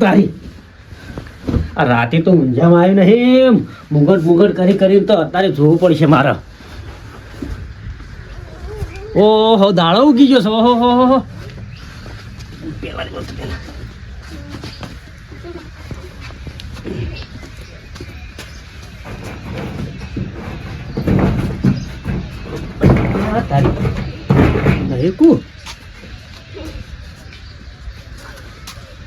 તારી. આ રાતે તો ઊંઝામાં આવ્યું નહીં એમ. મુગટ મુગટ કરી કરીને તો અત્યારે જોવું પડશે મારે. ઓહો, દાડો ઉગી ગયો છે. ઓહો, હો હો તારી. નહીં કુ.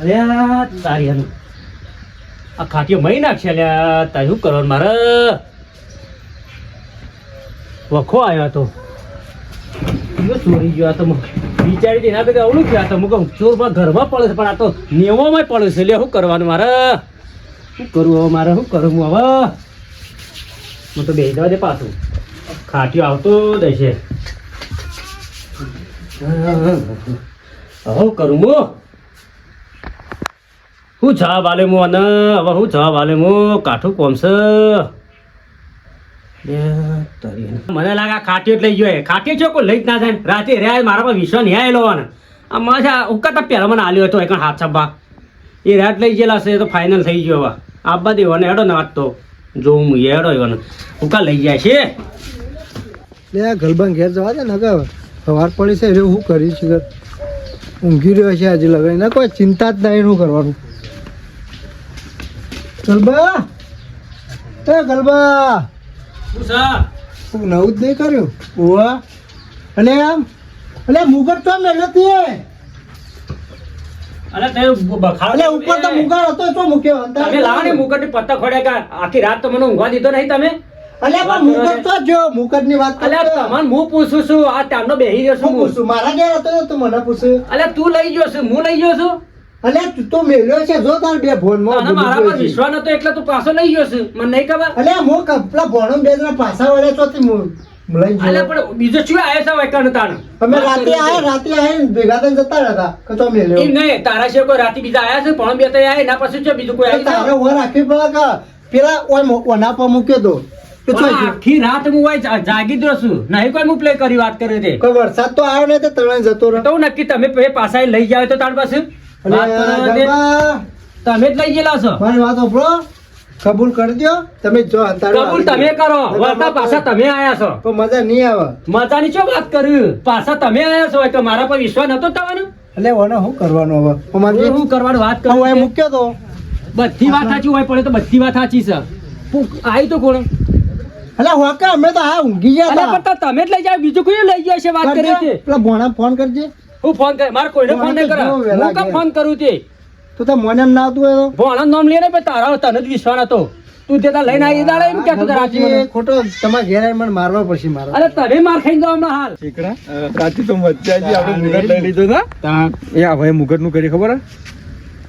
અરે તારી હારું. આ ખાટીઓ મહી નાખશે લ્યા તારે શું કરવાનું મારે? વખો આવ્યો હતો ચોરી ગયો તો બિચારી એના ભેગા અવળું થયું તો મુક ચોરમાં ઘરમાં પડે છે, પણ આ તો નિયમોમાં પડે છે લે શું કરવાનું મારે? શું કરું હવે મારે? શું કરું હું હવે? હું તો બેસી જવા દે પાછું. ખાટીઓ આવતો દેશે હવે કરું હું? હું જવાબ આલે મુ અને હવે હું જવાબ આલે મુ કાઠું કોમશે. મને લાગે ખાટી લઈ ગયો એ. ખાટીઓ છે કોઈ લઈ જ ના જાય ને. રાતે રહ્યા મારા પર વિશ્વ નહીં આવેલો હોય ને આ મારા ઉકાતા પહેલા મને આલ્યો હતો એક હાથ છબ્બા એ રાત લઈ ગયેલા છે તો ફાઇનલ થઈ ગયો હવે. આબા દેવો ને હેડો ને વાત તો. જો હું હેડો એવાનો ઉકા લઈ જાય છે. લે ગલબાન ઘેર જવા દે ને સવાર પડી છે એટલે હું કરી છે ઊંઘી રહ્યો છે આજે લગાડીને કોઈ ચિંતા જ નહીં શું કરવાનું. ગલબા! એ ગલબા! શું સા? તું નવું જ નહીં કર્યું ઓવા અને આમ એટલે મુગટ તો મેળ્યો તે અરે તે બખાડો એટલે ઉપર તો મુગટ હતો તો મૂક્યો તમે લાવો ને મુકટ પત્તા ખોડે કા આખી રાત તો મને ઊંઘવા દીધો નહીં તમે? અલ્યા પણ મુગટ તો જો મુગટની વાત અલ્યા. તમને હું પૂછું છું આ ત્યાંનો બેહી રહ્યો છું હું. પૂછું મારા ઘેર હતો તો તું મને પૂછું. અલ્યા તું લઈ ગયો છું હું લઈ ગયો છું. અલ્યા તું તો મેલ્યો છે જો તાર બે ફોનમાં મારા પર વિશ્વાસ નતો એટલે તું પાછો લઈ ગયો છે. મને નહીં ખબર. અલ્યા હું કપલા ભણો બે જણા પાછા વળે તો તે હું ગયો પણ બીજો શું આવ્યો છે વૈકણ તાણ? અમે રાતે આયા રાતે આયા ભેગા થઈને જતા રહ્યા કે તો મેલ્યો. નહીં તારા છે કોઈ રાતે બીજા આયા છે પણ બે તો આયા એના પછી છે બીજું કોઈ તારે આવ્યું ઓર રાખવી પડે કે પેલા ઓય ઓના પર મૂક્યો તો? આખી રાત હું જાગી દો છું. નહીં કોઈ હું પ્લે કરી વાત કરી છે કોઈ વરસાદ તો આવ્યો ને તો તણાઈ જતો રહ્યો. તો નક્કી તમે પાછા લઈ જાવ તો તાર પાસે? તમે જ લઈ ગયેલા છો. મારી વાત સાંભળો. કબૂલ કરી દો તમે જો કબૂલ તમે કરો. વળતા પાછા તમે આયા છો. તો મજા નહીં આવે. મજાની શું વાત કર્યું પાછા તમે આયા છો. તો મારા પર વિશ્વાસ નતો થવાનો. એટલે ઓને શું કરવાનું હવે? અમારે શું કરવાની? વાત કરું એ મૂક્યો તો. બધી વાત સાચી હોય પડે તો બધી વાત સાચી છે. આઈ તો કોણ? એટલે હોકે અમે તો આ ઊંઘી ગયા હતા. પણ તમે જ લઈ જાય બીજું કોઈ લઈ જાય છે વાત કરી પેલા ભોણા ફોન કરજે. હું ફોન કરે મારે કોઈને ફોન નહીં કરે. હું કામ ફોન કરું તે? તો તે મને ના આવતું હોય ભોણા નામ લે ને ભાઈ તારા તને જ વિશ્વાસ હતો. તું તે લઈને આવી દાડે એમ કે તું રાજી મને. ખોટો તમાર ઘેર આવીને મને મારવા પડશે મારા. અરે તને માર ખાઈ જાવ હમણાં હાલ. ઠીકડા રાતે તો મજા આવી આપણે મુગટ લઈ લીધો ના? એ આ ભાઈ મુગટનું કરી ખબર હે?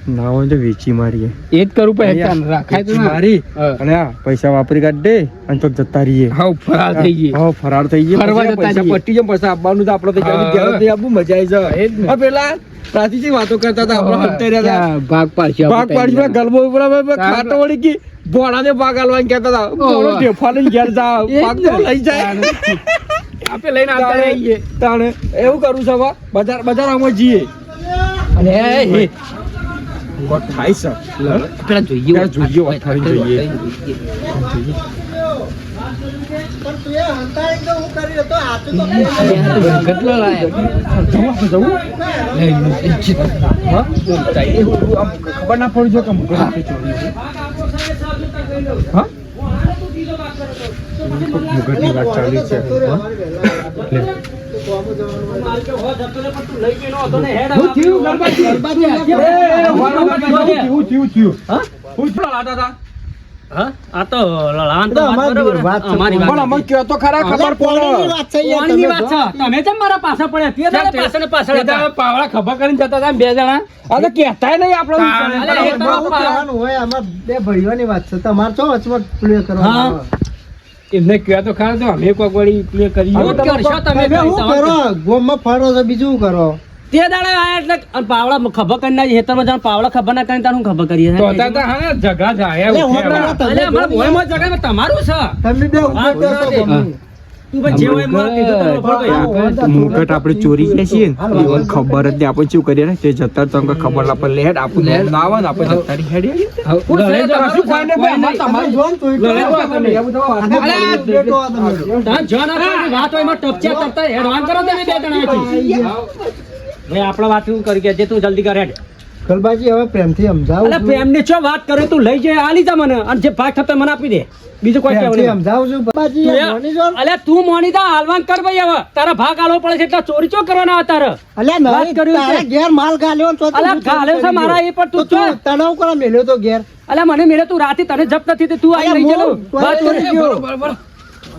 ના હોય તો વેચી મારીએ. એ જ કરું અહીંયા વેચી મારી અને આ પૈસા વાપરી કાઢ દે અને તો જતા રહીએ. હાવ ફરાર થઈ ગઈ. હા ફરાર થઈ ગઈ. ફરવા પૈસા. પટી જાય પછી આપવાનું તો આપણે તો હા. ઘેર ઘેર જ આપવું મજા આવી જાય. એ. પેલા રાતીથી વાતો કરતા હતા આપણે હટતા રહ્યા. ભાગ પાડશે ભાગ પાડી ગલબો ઉપર ખાટો વળી ગઈ ભોળાને ભાગ આલવાનું કહેતા હતા. ભોળો ઢેફા ઘેર જા ભાગ તો લઈ જાય. આપે લઈને આવતા રહીએ. તાણે. એવું કરું છે બજાર બજાર અમે જઈએ. અને સર પેલા જોઈએ જોઈએ, વાત જોઈએ. કેટલો લાયા ખબર ના પડી જો કે હા મુગટની વાત ચાલી છે? તો તો તો તો ખબર? તે ને કરીને જતા હતા બે જણા આ તો કહેતાય નહીં તો આમાં બે ભાઈઓની વાત છે તમારે છો વચમાં. આવે. એમને કહ્યા તો ખરા તો અમે કોઈક વળી પ્લે કરી તમે શું કરો? ગોમમાં ફરો છો બીજું કરો? તે દાડે આયા એટલે પાવડા ખબર કરી ના હેતરમાં જાણ પાવડા ખબર ના કરી તારું હું ખબર કરીએ? તો તા તા હા જગા જાય અલ્યા, અમારા તમારું છે. તમે બે ઉપર હા, મુગટ આપણે ચોરી છીએ. ને ખબર જ આપણે શું કરીએ ને. તે જતા તો ખબર ના પડે. હેડ નામ ના આવે ને આપણે જતા રહી કરો તમે બે જણા અહીંથી. ભાઈ આપણે વાત શું કરી કે જે તું જલ્દી કર હેડ. ગલબાજી હવે પ્રેમથી સમજાવું અરે છું. પ્રેમની ચો વાત કરે તું? લઈ જાય આ લીધા મને. અને જે ભાગ થતો મને આપી દે. બીજું કોઈ કહેવું નહીં. સમજાવું છું. ગલબાજી તું યાર, માની જો. ને. અલે તું મોની દા હાલવાન કર ભાઈ હવે. તારા ભાગ આલવો પડે છે એટલે ચોરી ચો કરવાના આવે તારે? અલ્યા વાત કર્યું છે. તારા ઘેર માલ ગાલ્યો તો અલ્યા ગાલ્યો છે મારા એ પર તું તું તણાવ કરવા મેલ્યો તો ઘેર? અલે મને મેળે તું રાતે તને જપ નથી તે તું આવી લઈ અલ્યા, વાત કરી ગયો. બરોબર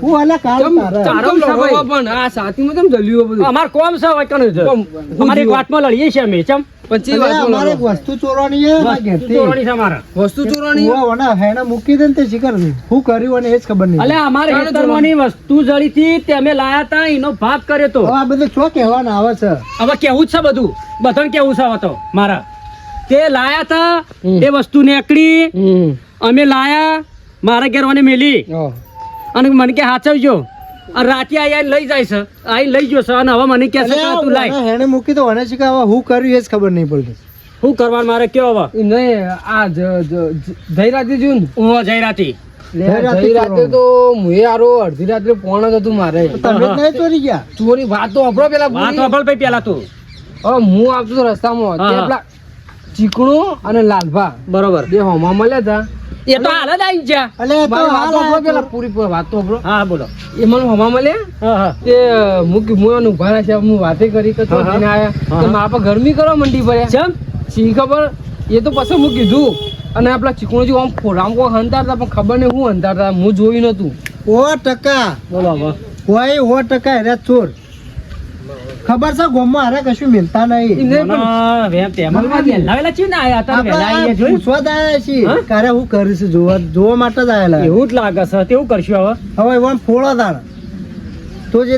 હું અલ્યા કાલ તારો છે પણ? આ સાતીમાં કેમ જલ્યું બધું? અમાર કોમ છે છે કોમ, અમારી વાતમાં લડીએ છીએ અમે ચમ? પછી અમારે એક વસ્તુ ચોરવાની છે ચોરવાની છે અમારે. વસ્તુ ચોરવાની ઉવા હેણા મૂકી દે ને તે શિખર હું કર્યું અને એ જ ખબર નહીં અલે અમારે ચાલો ખેતરમાંની વસ્તુ જડી હતી તે લાયા તા એનો ભાગ કર્યો તો. આ બધું છો કહેવાના આવે છે? હવે કેવું છે બધું? બધાને કેવું છે તો? મારા. તે લાયા તા એ વસ્તુ નીકળી. અમે લાયા મારા ઘેર મેલી. અને મને કે હાચવજો. રાતે આયા લઈ જાય છે. આઈ લઈ ગયો છે અને હવે મને કે છે તું લાઈ હેણે મૂકી તો વને શીખા હવે હું કર્યું એ જ ખબર નહીં પડતી. શું કરવાનું મારે કયો હવે? ઈ નહીં આ જ- જ- જ- જઈ રાતે જોયું ને? હું જઈ રાતી લે, જઈ રાતે જઈ રાતે તો મુએ હારો અડધી રાત્રે પોણ જ હતું મારે. તમે નહીં ચોરી ગયા? ચોરી વાત તો પેલા વાત. વાપર ભાઈ પેલા તું. હું આવતો રસ્તામાં. પેલા ચીકણું અને લાલભા. બરોબર. બે હોમાં મળ્યા હતા એ તો હાલ જ આવી ગયા. એટલે તો વાતો આયા પેલા તો. પૂરી પૂરી વાતો અભરો હા બોલો. એ મને હોમાં મળ્યા. હા હા. તે મૂકી હું એને ઊભા રહ્યા છે. હું વાતે કરી કે તો. જઈને આયા. તો મારા પર ગરમી કરવા મંડી પડ્યા. ચમ? સી ખબર? એ તો પછી હું કીધું. અને આપણા ચીકણુજી આમ ફોરામ કો હંતારતા પણ ખબર નહીં હું હંતારતા હું જોયું નતું. ઓ ટકા. બોલો હવે. કોઈ ઓ ટકા હેરા ચોર ખબર છે ગોમમાં હારે કશું મિલતા નહીં? કારે હું કરીશ જોવા જોવા માટે જ આયેલા. એવું જ લાગે છે તેવું કરશું હવે. હવે એવા ફોડો તાણ તો જે.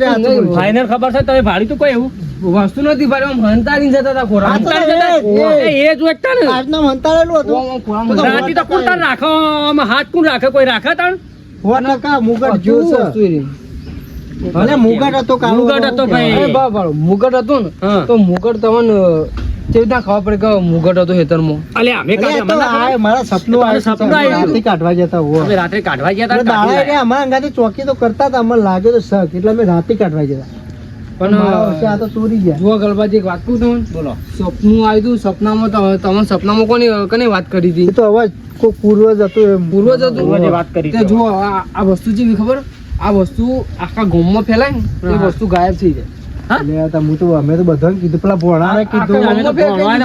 ફાઇનલ ખબર છે તમે ભાડી તો કોઈ એવું? વસ્તુ નથી ભાઈ આમ હંતારીને જતા હતા ખોરા એ- જ એકતા ને આજના મંતાળેલું હતું. રાતી તો કુર્તા રાખો આમાં હાથ કોણ રાખે? કોઈ રાખે તણ? સો ટકા મુગટ એની. ભલે મુગટ હતો કાળો મુગટ હતો ભાઈ. અરે બા બા, મુગટ હતો ને તો મુગટ તમને કેવી રીતના ખબર પડે કે મુગટ હતો ખેતરમાં? અલે અમે અરે કાઢી એ તો અમને ના આ ખબર. મારા સપનું આવ્યું સપનું આવ્યું. રાતે કાઢવા જતા હોવા. અમે રાતે કાઢવા ગયા હતા દાડા કે અમારા અંગાથી ચોકી તો કરતા હતા અમને લાગે તો શક એટલે અમે રાતે કાઢવા જતા. પણ આ તો ચોરી ગયા. જુઓ ગલબાજી એક વાત કહું તમને? બોલો. સપનું આવ્યું હતું સપનામાં તો તમે સપનામાં કોની કની વાત કરી હતી? તો અવાજ કોઈ પૂર્વજ હતું પૂર્વજ હતું? વાત કરી જુઓ આ આ વસ્તુ જેવી ખબર? આ વસ્તુ આખા ગામમાં ફેલાય ને એ વસ્તુ ગાયબ થઈ જાય. હા? એટલે આ તો હું તો અમે તો બધાને કીધું પેલા ભોણાને કીધું.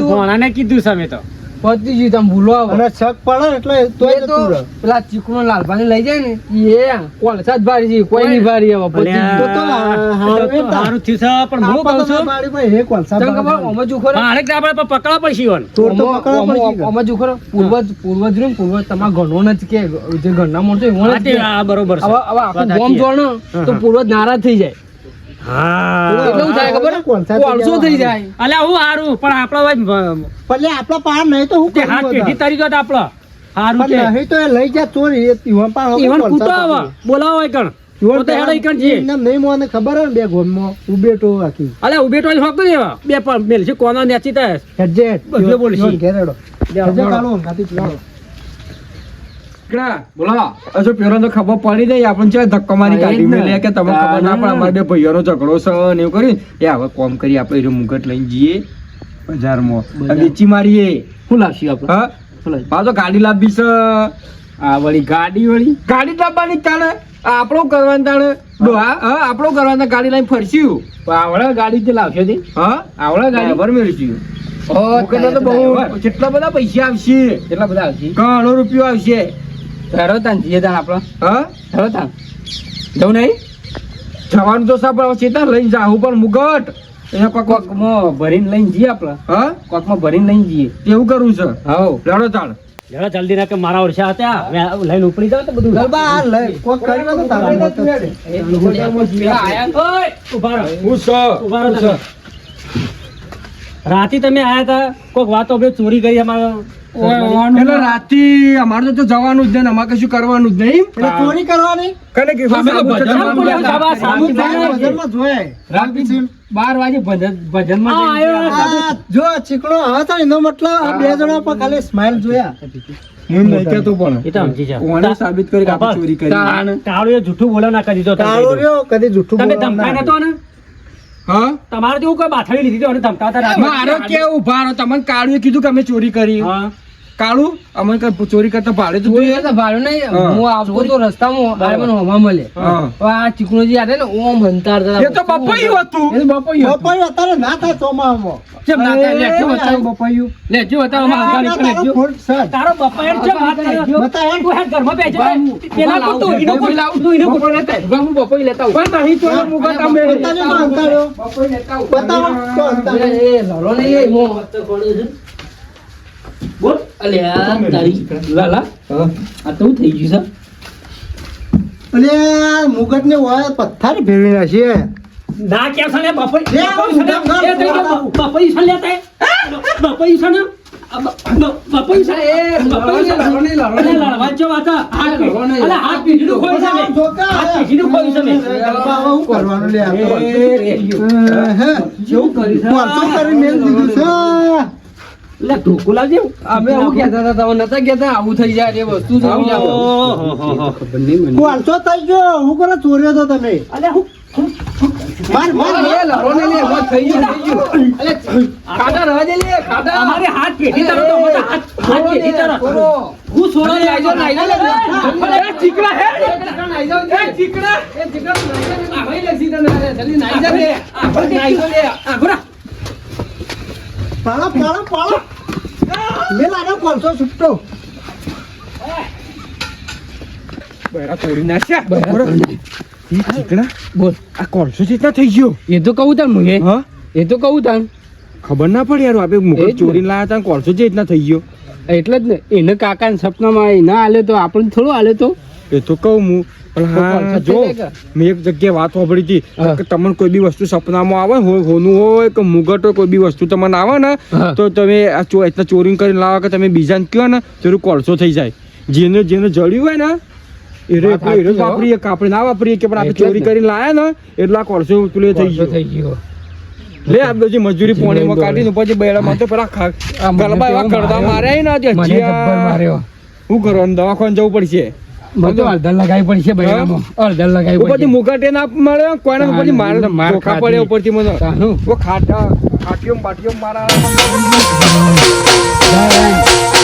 ભોણાને કીધું છે અમે તો. પતી ગયું તમે ભૂલો આવો. અને શક પડે એટલે તોય એ તો પેલા ચીકણો લાલભાને લઈ જાય ને એ કોલસા જ ભારી છે કોઈ ની ભારી હવે પતી તો તો હારું તો તો થયું છે પણ હું કહું છું મારી પાસે એક કોલસા તમે ખબર ઓમે જુખરો મારે કે આપણે પકડા પડશે ઈવન. ચોર તો પકડા પકડવા ઓમે પડી ગયો. ઓમાં જુખો રે? પૂર્વજ પૂર્વજ રૂમ ને, પૂર્વજ તમારા ઘણો નથી કે જે ઘરના મોટો હા, તે કે. આ બરોબર છે. હવે હવે આખું વાત જોણો તો પૂર્વજ નારાજ થઈ જાય. હા. એટલે શું થાય ખબર? કોલસો થઈ જાય. અલ્યા હું હારું પણ આપણો પણ લે પાર નહીં તો હું તે પેઢી હતા? આપણો. હારું કે. નહીં તો એ લઈ જા ચોરી એ ઈવન પાર ઈવન કૂટો આવે. બોલાવો હોય કણ. ઈવન તો હેડો ઈ કણ જઈએ. એમને નહીં મોને ખબર હોય ને બે બે મેલ છે કોનો નેચી થાય. હેડજેટ બોલો. આલો, અંગાથી ચલાવો. બોલો. હજુ પેલો તો ખબર પડી જાય આપણને છે ધક્કો મારી હા, એ જ કાઢી મેલે કે તમને ખબર ના પડે અમારે બે ભાઈઓનો ઝઘડો છે ને એવું કર્યું. એ હવે કોમ કરી આપણે એનો મુગટ લઈને જઈએ બજારમાં. વેચી મારીએ. શું લાવશે આપણે? હા? પાછો ગાડી લાવવી છે. આ વળી ગાડી વળી? ગાડી લાવવાની તાણે. આપણો કરવાનું તાણે. ડોહા હા આપણો કરવાનું ગાડી લઈને ફરસ્યું આવડા ગાડી જે લાવશે તે? હા? આવડે ગાડી? તો બહુ કેટલા બધા પૈસા આવશે? કેટલા બધા આવશે? ઘણો રૂપિયો આવશે. હેરો તાન જઈએ તાન આપણે. હા? હેરો તાન જવું નહીં? જવાનું તો સા પણ ચેતા લઈને જાવું પણ મુગટ. કોક કોક કોકમાં ભરીને લઈને જઈએ આપણે. હા? કોકમાં ભરીને લઈને જઈએ. તેવું કરવું છે? હા લડો તાણ. જરા જલ્દી ના કે મારા ઓરસા હતા. હવે લઈને ઉપડી જાવ તો બધું. ગરબા આ લઈ, કોક કરી લો તારા મત જ છે. પેલા આયા ઓય ઊભા રહો હું ઊભા રહો તમે. રાતે તમે આયા હતા કોઈક વાતો આપણે ચોરી કરી અમારા. એટલે અમારે તો જવાનું જ નહીં અમારે કશું કરવાનું જ નહીં ચોરી કરવાની કને કે અમે તો ભજનમાં ગયા હતા. સાબા સાબુ થાય. ભજનમાં જોયે. રાત્રિ બાર વાગે ભજન ભજનમાં આ જઈને આવ્યો. આ જો આ ચીકણો હતો ને એનો મતલબ આ બે જણા પર ખાલી સ્માઈલ જોયા હું નહીં કહેતો પણ એ તો સમજી જાઓ. ઓને સાબિત કરી કે આપણે ચોરી કરી તાણ. જૂઠું બોલો ના કરી દીધો તમે કાળો કદી જૂઠું તમે ધમકાઈ નતો ને હા? તમારે જેવું કોઈ બાથડી લીધી તો અને ધમતા હતા મારો કેવું ઊભા રહો તમને કાળુએ કીધું કે અમે ચોરી કરી. હા. કાળું અમે કઈ ચોરી કરતા ભાડે તો જોઈએ તો ભાડું નહીં હું આવતો તો રસ્તામાં આ મને હવા મળે હા. આ ચીકણોજી આ ને ઓમ હંતાર એ તો બપોયું હતું એ તો બપોયું હતું. બપોરે અત્યારે ના થાય ચોમામાં કેમ ના થાય? લેજો બતાવો બપોયું. લેજો બતાવો ના હંતારી. છે જ. તારો બપાયર છે વાત કરે. એમ. તું હેડ ઘરમાં બેસી જા. પેલા લાવું, તું ઇનો કો લાવ તું ઇનો કો લેતા. હું બપોયું લેતા હું પણ નહીં ચોરી મુગા તમે માં અંતાડ્યો. લેતા. બતાવો તો હંતાર એ, એ, લડો નહીં, એ, હું. બોલ. અલ્યા, તારી. લાલા, આ તો થઈ ગયું છે અને મુગટ ને હોય પથ્થર ફેરવી નાખીએ. ના ક્યાં છે ને બપાઈ- સને બપાઈ છે ને? ઉધામ એ તઈ તો બ- બપાઈ છે ને લેતા એ? સને છે ને? આ બ- બ- બપાઈ છે? એ, નહીં. લડવા જો વાત આ. હાથ. અલા, હાથ પીઠીનું ખોઈ છે હાથ પીઠીનું ખોઈ છે મેં. ગરબા કરવાનું લે આ તો? હે. કેવું કર્યું છે? કોલસો કરી મેલ દીધું છે લે, ઢોકું લાવજે. અમે એવું કહેતા હતા તમે નતા કહેતા આવું થઈ જાય એ વસ્તુ થઈ જાય. કોલસો થઈ ગયો હું કરે ચોર્યો તો તમે અલ્યા, હું- માર માર એ લડો નહીં, લે, એમાં થઈ ગયું, થઈ ગયું. અલે, દે લે. અમારે હાથ તો હાથ-. હું છોડો. એ હે? એ આ ભાઈ જલ્દી નાઈ જા, લે. આ ભાઈ નાઈ લે. આ ઘોડા. પાળો પાળો પાળો. મેલ લાડો કોલસો છૂટતો બૈરા તોડી નાખ્યા બરા. ઈ ચીકણા? બોલ. આ કોલસો ચેતના થઈ ગયો. એ તો કહું તાન મુએ હા? એ તો કહું તાન. ખબર ના પડી યાર આપણે મુકટ ને. ચોરી લાયા તા કોલસો જે એટલા થઈ ગયો. એટલે જ ને. એને કાકા સપનામાં એ ના આલે તો આપણે થોડું આલે તો. એ તો કહું હું પણ હા જો મેં એક જગ્યાએ વાત સાંભળી હતી કે તમને કોઈ બી વસ્તુ સપનામાં આવે હોય હોનું હોય કે મુગટ હોય કોઈ બી વસ્તુ તમને આવે ને તો તમે આ ચો એટલા ચોરી કરીને લાવો કે તમે બીજાને કહો ને તો કોલસો થઈ જાય. જેને જેને જડ્યું હોય ને એ વાત એટલો સાચી હીરો જ હો. વાપરીએ કે આપણે ના વાપરીએ કે પણ આપણે ચોરી કરી કરીને લાયા ને એટલા કોલસો પેલું થઈ ગયો. લે આ બધી મજૂરી પોણીમાં. કાઢીને પછી બેડામાં તો પેલા ગરબા એવા કરતા માર્યા. ને શું કરવાનું? દવાખાને જવું પડશે. મને તો અડધા લગાવી પડશે બૈરામાં. અડધા લગાવી ઉપરથી મુગાટે ના મળે કોઈને પછી મારે માર ખાધી. પડે ઉપરથી મને. ઓ ખાટા ખાટીઓ બાટીઓ મારા. જય